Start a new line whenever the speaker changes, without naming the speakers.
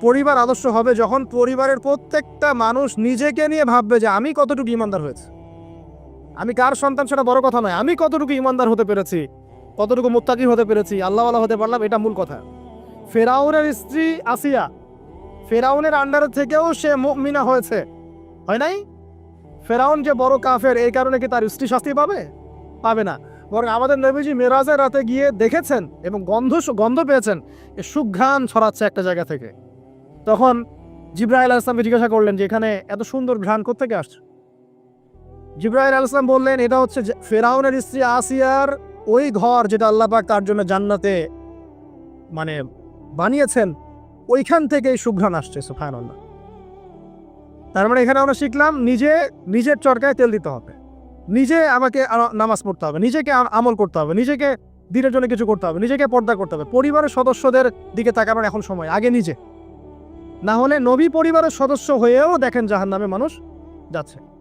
পরিবার আদর্শ হবে যখন পরিবারের প্রত্যেকটা মানুষ নিজেকে নিয়ে ভাববে যে আমি কতটুকু ইমানদার হয়েছে? আমি কার সন্তান সেটা বড় কথা নয়। আমি কতটুকু ইমানদার হতে পেরেছি? কতটুকু মুত্তাকি হতে পেরেছি? আল্লাহওয়ালা হতে পারলাম, এটা মূল কথা। ফেরাউনের স্ত্রী আসিয়া ফেরাউনের আন্ডার থেকেও সে মুমিনা হয়েছে। হয় নাই? ফেরাউন যে বড় কাফের, এই কারণে কি তার স্ত্রী শাস্তি পাবে? পাবে না। বরং আমাদের নবীজি মেরাজের রাতে গিয়ে দেখেছেন এবং গন্ধ গন্ধ পেয়েছেন, এ সুঘ্রাণ ছড়াচ্ছে একটা জায়গা থেকে। তখন জিব্রাহিল আসলামকে জিজ্ঞাসা করলেন যে, এখানে এত সুন্দর ঘ্রাণ কোথেকে আসছে? জিব্রাহিল আসলাম বললেন, এটা হচ্ছে ফেরাউনের স্ত্রী আসিয়ার ওই ঘর যেটা আল্লাহ পাক তার জন্য জান্নাতে মানে বানিয়েছেন, ওইখান থেকে এই সুঘ্রাণ আসছে সুফায়নাল্লাহ তার মানে এখানে আমরা শিখলাম, নিজে, নিজের চরকায় তেল দিতে হবে। নিজে আমাকে নামাজ পড়তে হবে। নিজেকে আমল করতে হবে। নিজেকে দিনের জন্য কিছু করতে হবে। নিজেকে পর্দা করতে হবে। পরিবারের সদস্যদের দিকে তাকানোর এখন সময়। আগে নিজে। না হলে নবী পরিবারের সদস্য হয়েও দেখেন জাহান নামে মানুষ যাচ্ছে।